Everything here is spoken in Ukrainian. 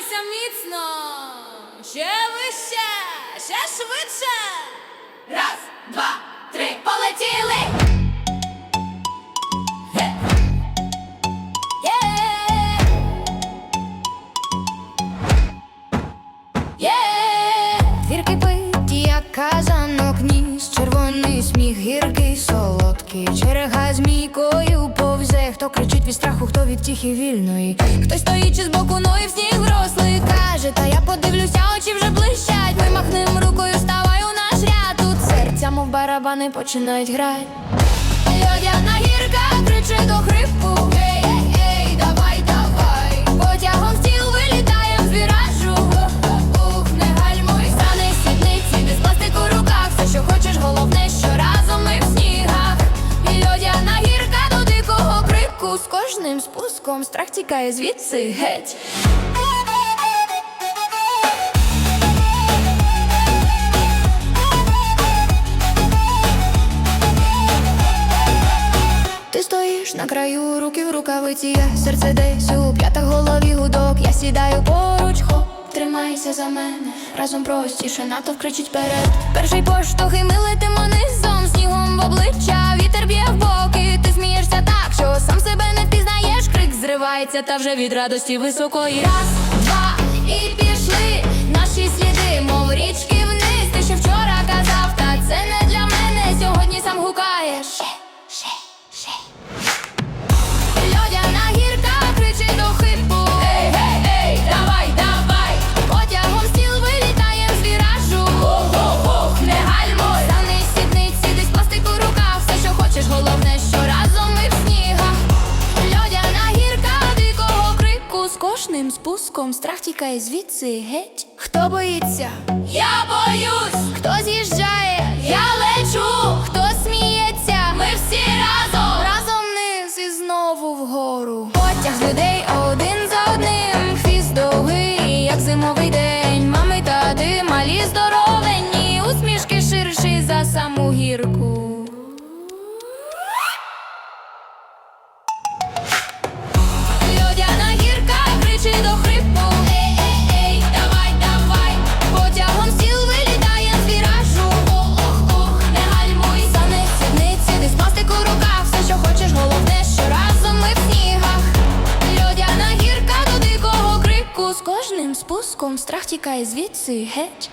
Тримайся міцно. Ще вище, ще швидше. Раз, два, три, полетіли! Двір кипить, як казанок ніс, червоний сміх, гіркий, солодкий. Черега змійкою хто кричить від страху, хто від тіхи вільної. Хтось стоїть збоку, ну і в сніг рослий Каже, та я подивлюся, очі вже блищать. Ми махнем рукою, ставай у наш ряд. Тут серця, мов барабани, починають грати. Льодяна гірка кричить до хрипку. Кожним спуском страх тікає звідси геть. Ти стоїш на краю, руки в рукавиці, я серце десь у п'ятах голові гудок. Я сідаю поруч, хоп, тримайся за мене. Разом простіше, натовп кричить перед. Перший поштовх і ми летимо низом, снігом в обличчя, зривається, та вже від радості високої. Раз, З спуском страх тікає звідси геть Хто боїться? Я боюсь! мозком, страх тікає звідси геть.